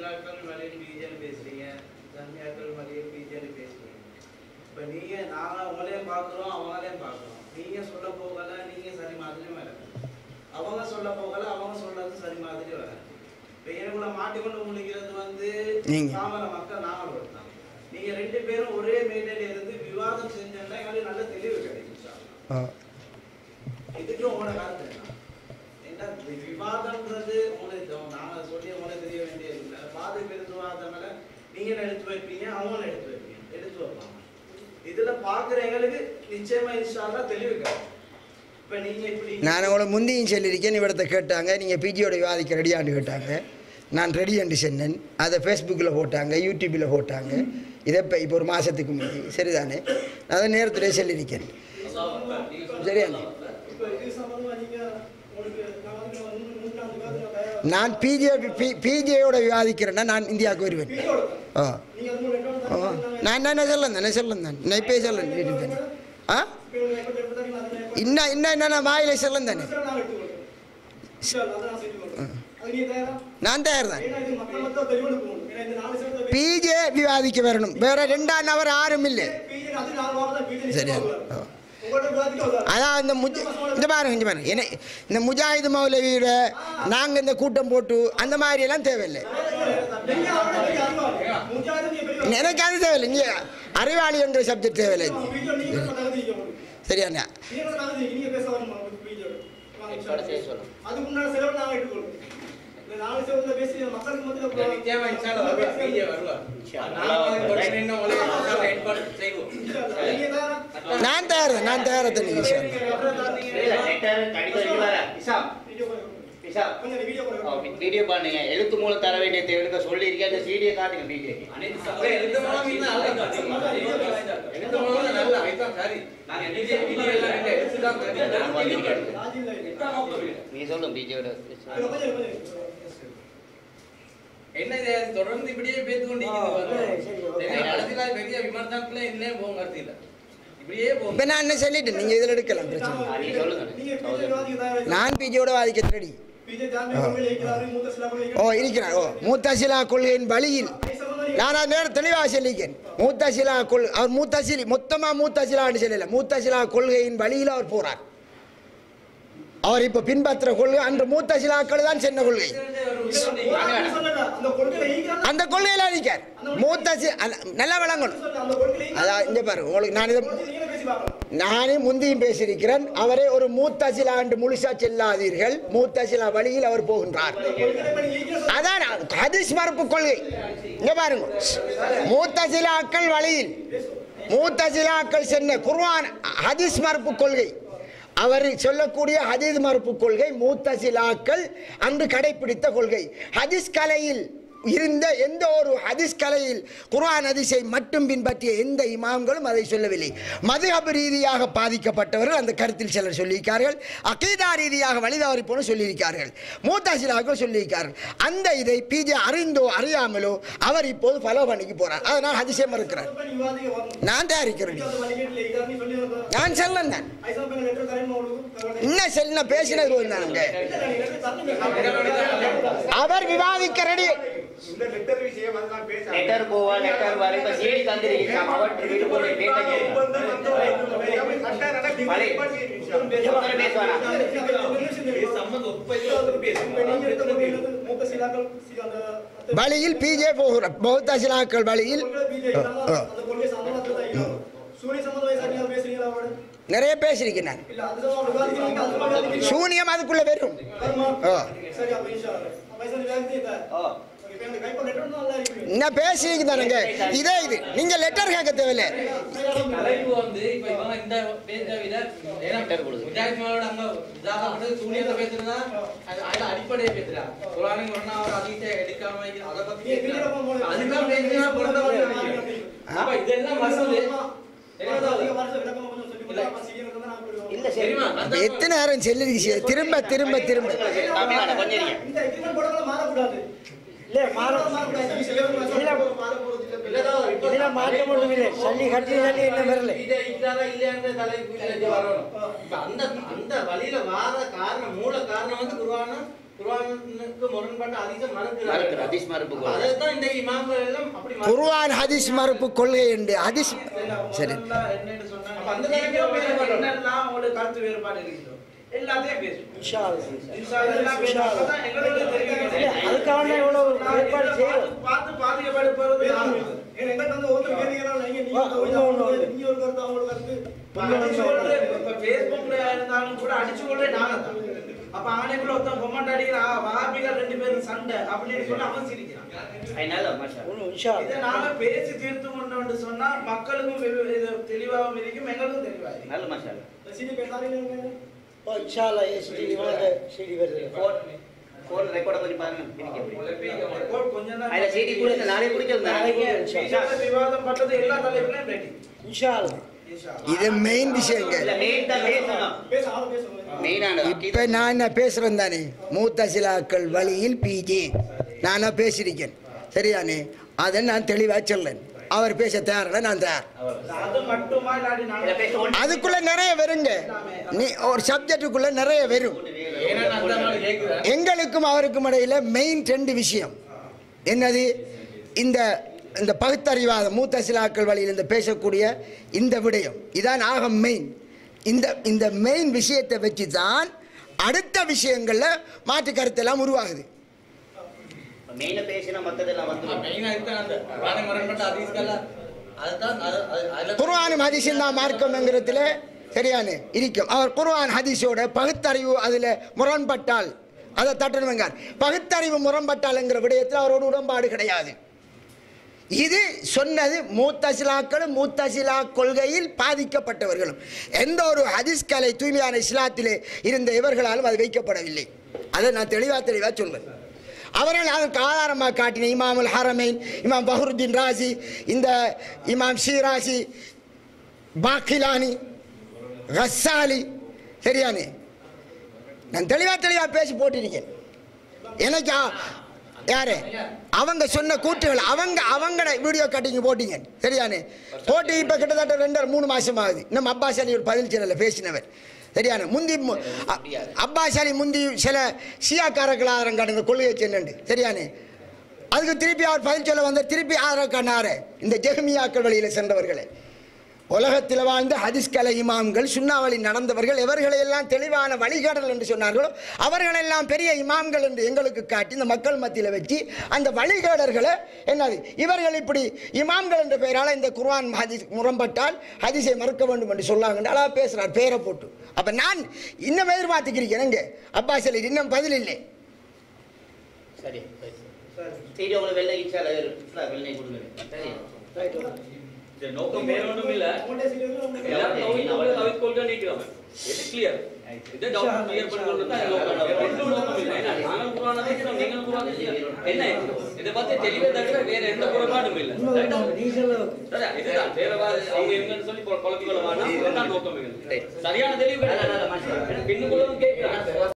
சிலாக்கள் மலையில் பிஜேன்னு பேசுறீங்க. தன்மையாக்கள் மலையில் பிஜேன்னு பேசுறீங்க. இப்போ நீங்க நாங்க உங்களையும் பார்க்குறோம் அவங்களையும் பார்க்குறோம். நீங்க சொல்ல போகல நீங்க சரி மாதிரி வர அவங்க சொல்ல போகல அவங்க சொல்றது சரி மாதிரி வர இப்போ எனக்குள்ள மாட்டிக்கொண்டு முடிக்கிறது வந்து. சாமர மக்கள் நாங்கள் தான். நீங்க ரெண்டு பேரும் ஒரே மேடையில இருந்து விவாதம் செஞ்சோம்னா எங்களுக்கு நல்ல தெளிவு கிடைக்கும் இன்ஷா அல்லாஹ். ஆ. இதுக்கு உங்களோட கருத்து என்ன? விவாதம்ன்றது உங்களுக்கு தெ- நாங்க சொல்லி உங்களுக்கு தெரிய வேண்டியது இல்லை வாது பெருது நீங்க எடுத்து வைப்பீங்க அவங்களும் எடுத்து வைப்பீங்க. எடுத்து வைப்பாங்க. இதுல பாக்குற எங்களுக்கு நிச்சயமா இன்ஷால்லா தெளிவு கிடைக்கும். இப்ப நீங்க இப்படி நான் உங்களை முந்தியும் சொல்லியிருக்கேன் இவடத்தை கேட்டாங்க நீங்கள் பிஜியோட விவாதிக்க ரெடியான்னு கேட்டாங்க. நான் ரெடி என்று சொன்னேன். அதை ஃபேஸ்புக்கில் போட்டாங்க யூடியூப்பில் போட்டாங்க. இதை இப்போ இப்போ ஒரு மாதத்துக்கு முந்தி சரிதானே? நான் அதை நேரத்துலேயே சொல்லியிருக்கேன். சரியாண்ணே காலத்துல தயாரா- நான் பிஜே பிஜேயோட விவாதிக்கிறேன்னா நான் இந்தியாவுக்கு வருவேன் பிஜேயோட ஆ நீங்க அது மூணு ரெக்கார்டு ஆ. தரீங்க. நான் என்ன சொல்லேன் தானே சொல்லேன் தான் நான் இப்போ சொல்லேன் வீட்டுக்கு ஆ இப்ப இவங்க ரெக்கார்டு எடுத்து தரீங்க, அது ரெக்கார்டு இன்னும் இன்னும் என்ன நான் வாயில சொல்லேன் தானே எடுத்து நாங்க எடுத்துக்கொள்றோம். இன்ஷா அல்லாஹ், அதை நான் செஞ்சு கொள்றேன். அது நீங்க தயாரா? நான் தயார் தான் ஏன்னா இது மக்கள் மொத்தம் தெளிவோடு போகணும். ஏன்னா இந்த நாலு சேர்ந்த வே- பிஜே விவாதிக்க வரணும் வேற ரெண்டாம் நபர் யாரும் இல்லை பிஜே அது நாலு வாரம் தான் பிஜே சரியா? நிச்சயமா அதான் இந்த முஜ இந்த பாருங்க இந்த பாருங்க. என்ன இந்த முஜாஹிது மௌலவியோட நாங்கள் இந்த கூட்டம் போட்டு அந்த மாதிரி எல்லாம் தேவையில்லை. எனக்கு அது தேவையில்லை. இங்கே அறிவாளி என்ற சப்ஜெக்ட் தேவையில்லை. சரியாண்ணா மக்களுக்கு தயார் நான் தயாராக தான் நீங்கள் சார் வீடியோ வீடியோ வீடியோ பண்ணுங்க எழுத்து மூலம் தர வேண்டிய தேவைக்கு சொல்லியிருக்கேன். அந்த காட்டுங்க எழுத்து மூலம் நல்லா சரி. இல்லை. நீ சொல்லும் பிஜேயோட என்ன தொடர்ந்து இப்படியே பேத்து அரசியல் பெரிய விமர்சனத்துல இப்படியே போங்க இப்போ நான் என்ன சொல்லிட்டேன்? நீங்கள் இதில் எடுக்கலாம் பிரச்சனை. நீங்க? நான் பிஜேயோட வாதிக்க ரெடி ஓ இருக்கிறாரு. ஓ மூத்தசிலா கொள்கையின் வழியில். நீங்க நான் அது நேரம் தெளிவாக சொல்லிக்கிறேன் மூத்தசிலா கொள் அவர் மூத்தசிலி மொத்தமாக மூத்தசிலான்னு சொல்லல. மூத்தசிலா கொள்கையின் வழியில் அவர் போறார். அவர் இப்போ பின்பற்ற கொள்கை அன்று மூத்த சிலாக்கள் தான் சென்ன கொள்கை. அந்த கொள்கையில இருக்கிறாங்க. மூத்த கொள்கையில் இருக்கார் நல்லா விளங்கணும். அதான் இங்க பாருங்க உங்களுக்கு நான் இதை நானே முந்தியும் பேசியிருக்கிறேன். அவரே ஒரு மூத்த சிலா ஆண்டு முழுசா செல்லாதீர்கள். மூத்த சிலா வழியில் அவர் போகின்றார். அதான் ஹதீஸ் மறுப்பு கொள்கை. இங்க பாருங்க. மூத்தசிலாக்கள் வழியில் மூத்த சிலாக்கள் சென்ன குர்வான் ஹதீஸ் மறுப்பு கொள்கை. அவர் சொல்லக்கூடிய ஹதீஸ் மறுப்பு கொள்கை மூத்த சிலாக்கள் அன்று கடைபிடித்த கொள்கை. ஹதீஸ் கலையில் இருந்த எந்த ஒரு ஹதீஸ் கலையில் குர்ஆன் ஹதீஸை மட்டும் பின்பற்றிய எந்த இமாம்களும் அதை சொல்லவில்லை. மதுஹப் ரீதியாக பாதிக்கப்பட்டவர்கள் அந்த கருத்தில் சிலர் சொல்லியிருக்கார்கள். அகீதா ரீதியாக வழிதவறி போன சொல்லியிருக்கார்கள் மூத்தாசிலாக சொல்லியிருக்கார்கள். அந்த இதை பிஜே அறிந்தோ அறியாமலோ அவர் இப்போது ஃபாலோ பண்ணிக்கு போறார். அதனால் ஹதிசே மறுக்கிறார். நான் தயாரிக்கிறேன். நான் செல்லன் என்ன செல்ல பேசினது வந்தாங்க இல்ல, நீ லெட்டர். அவர் விவாதிக்க ரெடி லெட்டர் போவா லெட்டர் வர இப்ப சீடி தந்திருக்கீங்க. அவற்றை சிலாக்கள் வழியில் பிஜே போகிறார் பௌத்தாசிலாக்கள் வழியில்? நிறைய நான் விவாதிக்கிறீங்க. சூனியம் அதுக்குள்ள வரும் வருமா? ஆ. சரி, அப்ப இன்ஷா அல்லாஹ். அப்ப ஐசா, நீ விவாதித்தே இல்ல. இப்ப இந்த கைப்பட லெட்டர் வந்து நல்லா இருக்கு. என்ன பேசியிருந்தானுங்க இதே இது நீங்க லெட்டர் கேட்க தேவையில்லை சொல்லி நான் எத்தனை நேரம் செல்லிருச்சு திரும்ப திரும்ப திரும்ப இல்ல. இதுல மாற்றம் ஒண்ணும் இல்லை. சல்லி கட்டி சல்லி என்ன வரல? அந்த அந்த வழியில வார காரணம் மூல காரணம் வந்து குருவான குர்ஆனுக்கு முரண்பட்ட ஹதீஸை மறுப்பு கொள்கை. என்று ஹதீஸ் சரி. எல்லாத்தையும் பேசுவோம் அதுக்காக தான் இவ்வளவு நான் ஏற்பாடு செய்யறோம். பார்த்து- எங்கிட்ட வந்து ஒருத்தர் கேட்டீங்கன்னா, நீங்க ஒரு கருத்து, கருத்து, இருந்தாலும் கூட அடிச்சு கொள்றது நாங்க தான். அப்ப அவனுக்குள்ள ஒருத்தன் comment அடிக்கிறான், "ஆ, வஹாபிகள் ரெண்டு பேரும் சண்டை அப்படின்னு சொல்லி அவன் சிரிக்கிறான். அதனால இதை அல்லாஹ். நாங்க பேசி தீர்த்து கொண்டோம்னு சொன்னா மக்களுக்கும் தெளிவாகவும் இருக்கும் எங்களுக்கும் தெளிவாக இருக்கும் நல்ல மாஷா CD பேசாதீங்க. ஓ, சிடி வருது. ஃபோன் ஃபோன் ரெக்கார்ட் பாருங்க. கொஞ்சம் அதுல. நாளைக்கு விவாதம் எல்லா. இது மெயின் விஷயங்க. இப்ப நான் என்ன பேசுறேன் தானே? மூத்த சிலாக்கள் வழியில் பிஜி நானா பேசியிருக்கேன். சரியானே அதை நான் தெளிவா சொல்லேன் அவர் பேச தயாரில்லை நான் தயார். அதுக்குள்ள நிறைய வருங்க. நீ ஒரு சப்ஜெக்டுக்குள்ள நிறைய வரும். எங்களுக்கும் அவருக்கும் இடையில மெயின் ரெண்டு விஷயம். என்னது? இந்த இந்த பகுத்தறிவாத மூத்த சிலாக்கள் வழியில் இந்த பேசக்கூடிய இந்த விடயம். இதான் ஆக மெயின் இந்த இந்த மெயின் விஷயத்தை வச்சு தான் அடுத்த விஷயங்களில் மாற்று கருத்தெல்லாம் உருவாகுது. மெயினா பேசினா மத்ததெல்லாம் வந்துடும் மெயினா இதுதான் அந்த குரானை முரண்பட்ட ஹதீஸ்கள்லாம் அதுதான் அது- அது- அதுல குர்ஆனும் ஹதீஸும் தான் மார்க்கம்ங்கிறதுல சரியானு இருக்கும். அவர் குர்ஆன் ஹதீஸோட பகுத்தறிவு அதில் முரண்பட்டால் அதை தட்டணுங்க பகுத்தறிவு முரண்பட்டால்ங்கிற விடயத்தில் அவரோட உடன்பாடு கிடையாது. இது சொன்னது மூத்தசிலாக்களும் மூத்தசிலா கொள்கையில் பாதிக்கப்பட்டவர்களும். எந்த ஒரு ஹதீஸ் கலை தூய்மையான இஸ்லாத்திலே இருந்த இவர்களாலும் அது வைக்கப்படவில்லை. அதை நான் தெளிவாக தெளிவாக சொல்வேன். அவர்கள் அதற்கு ஆதாரமாக காட்டின இமாமுல் ஹரமைன் இமாம் பஹருத்தீன் ராசி இந்த இமாம் ஷீராசி பாக்கிலானி கஸ்ஸாலி சரியானே? நான் தெளிவாக தெளிவாக பேசி போட்டிருக்கேன். எனக்கு யாரு? அவங்க சொன்ன கூற்றுகள் அவங்க அவங்கள வீடியோ கட்டிங்க போட்டீங்க சரியானே? போட்டு இப்போ கிட்டத்தட்ட ரெண்டு மூணு மாதம் ஆகுது நம்ம அப்பாஸ் அலி ஒரு பதினஞ்சு பேசினவர். சரியான முந்தி மு- அ- அப்பாஸ் அலி முந்தி சில சியாக்காரர்கள் ஆதாரம் காட்டுங்க கொள்கையை சென்னு சரியானே? அதுக்கு திருப்பி அவர் பதில் சொல்ல வந்த திருப்பி ஆதாரம் காணாரு இந்த ஜெஹ்மியாக்கள் வழியில் சென்றவர்களே. உலகத்தில் வாழ்ந்த ஹதீஸ் கலை இமாம்கள் சுண்ணாவளி நடந்தவர்கள் எவர்களை எல்லாம் தெளிவான வழிகாட்டல் என்று சொன்னார்களோ அவர்களெல்லாம் பெரிய இமாம்கள் என்று எங்களுக்கு காட்டி இந்த மக்கள் மத்தியில் வச்சு அந்த வழிகாடர்களை என்னது இவர்கள் இப்படி இமாம்கள் என்ற பெயரால் இந்த குர்ஆன் ஹதீஸ் முரண்பட்டால் ஹதீஸை மறுக்க வேண்டும் என்று சொல்லாங்க அழகா பேசுகிறார் பேரை போட்டு. அப்போ நான் இன்னும் எதிர்பார்த்துக்கிறேன் எங்க அப்பா சொல்லி இன்னும் பதில் இல்லை. சரி சரி. உங்களுக்கு வெள்ளை வெள்ளை கொடுங்க. சரி. இந்த நோக்கம் வேற ஒன்றும் இல்ல உங்கள்ட்ட CD வந்து உங்களுக்கு எல்லாரும் தௌஹீத் கொள்கை, தௌஹீத் கொள்கை நீக்கிறாங்க. இது clear. இதை doubt clear பண்ணிக்கொள்றது தான் என் நோக்கம். வேற எந்த நோக்கமும் இல்லை. ஏன்னா, நாங்கள் குர்ஆனை தான் செய்றோம், நீங்களும் குர்ஆனை செய்றோம். என்ன இது? இதை பத்தி தெளிவே தவிர வேற எந்த குறைபாடும் இல்லை இன்னும் நீ சொல்ல சரியா? இதுதான் வேற வா- அவங்க இவங்கன்னு சொல்லி குழப்பிக்கொள்ள வேண்டாம் இதுதான் நோக்கம் எங்களுக்கு. சரியான தெளிவு நல்ல, நல்ல, மாஷா. பின்னுக்குள்ளவும் கேட்கிறாங்க